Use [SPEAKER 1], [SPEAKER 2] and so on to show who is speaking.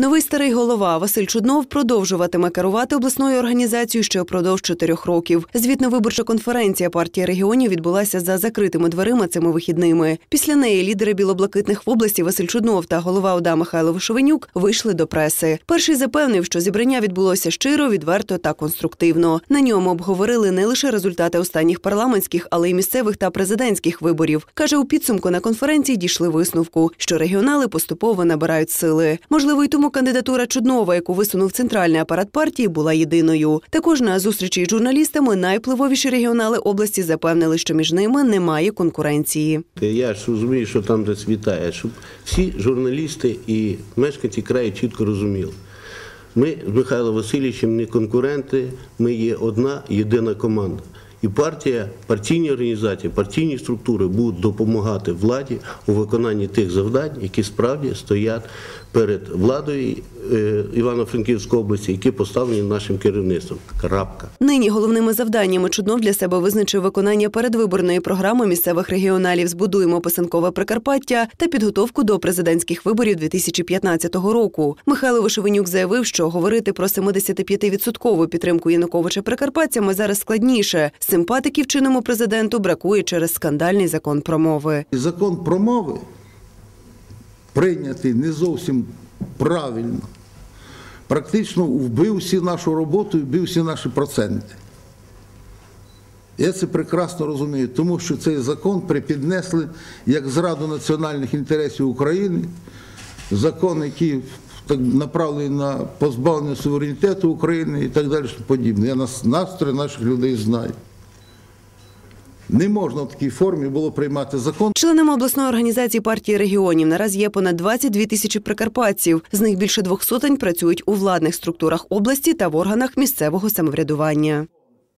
[SPEAKER 1] Новий старий голова Василь Чуднов продовжуватиме керувати обласною організацією ще впродовж чотирьох років. Звітна виборча конференція партії регіонів відбулася за закритими дверима цими вихідними. Після неї лідери білоблакитних в області Василь Чуднов та голова ОДА Михайло Вишовенюк вийшли до преси. Перший запевнив, що зібрання відбулося щиро, відверто та конструктивно. На ньому обговорили не лише результати останніх парламентських, але й місцевих та президентських виборів. каже у підсумку на конференції дійшли висновку, що регіонали поступово набирають сили. Можливо, й тому кандидатура Чуднова, яку висунув центральний апарат партії, була єдиною. Також на зустрічі з журналістами найвпливовіші регіонали області запевнили, що між ними немає конкуренції.
[SPEAKER 2] Я ж розумію, що там десь вітає, щоб всі журналісти і мешканці краю чітко розуміли. Ми з Михайлом Васильовичем не конкуренти, ми є одна єдина команда. І партія, партійні організації, партійні структури будуть допомагати владі у виконанні тих завдань, які справді стоять перед владою е, Івано-Франківської області, які поставлені нашим керівництвом. Крапка.
[SPEAKER 1] Нині головними завданнями Чуднов для себе визначив виконання передвиборної програми місцевих регіоналів «Збудуємо писанкове Прикарпаття та підготовку до президентських виборів 2015 року. Михайло Вишевенюк заявив, що говорити про 75-відсоткову підтримку Януковича прикарпатцями зараз складніше. Симпатиків чинному президенту бракує через скандальний закон про мови.
[SPEAKER 3] Закон про мови прийнятий не зовсім правильно. Практично вбив всі нашу роботу і вбив всі наші проценти. Я це прекрасно розумію, тому що цей закон припіднесли як зраду національних інтересів України, закон, який так направлений на позбавлення суверенітету України і так далі. подібне. Я нас- настрої наших людей знаю. Не можна в такій формі було приймати закон.
[SPEAKER 1] Членами обласної організації партії регіонів наразі є понад 22 тисячі прикарпатців. З них більше двох сотень працюють у владних структурах області та в органах місцевого самоврядування.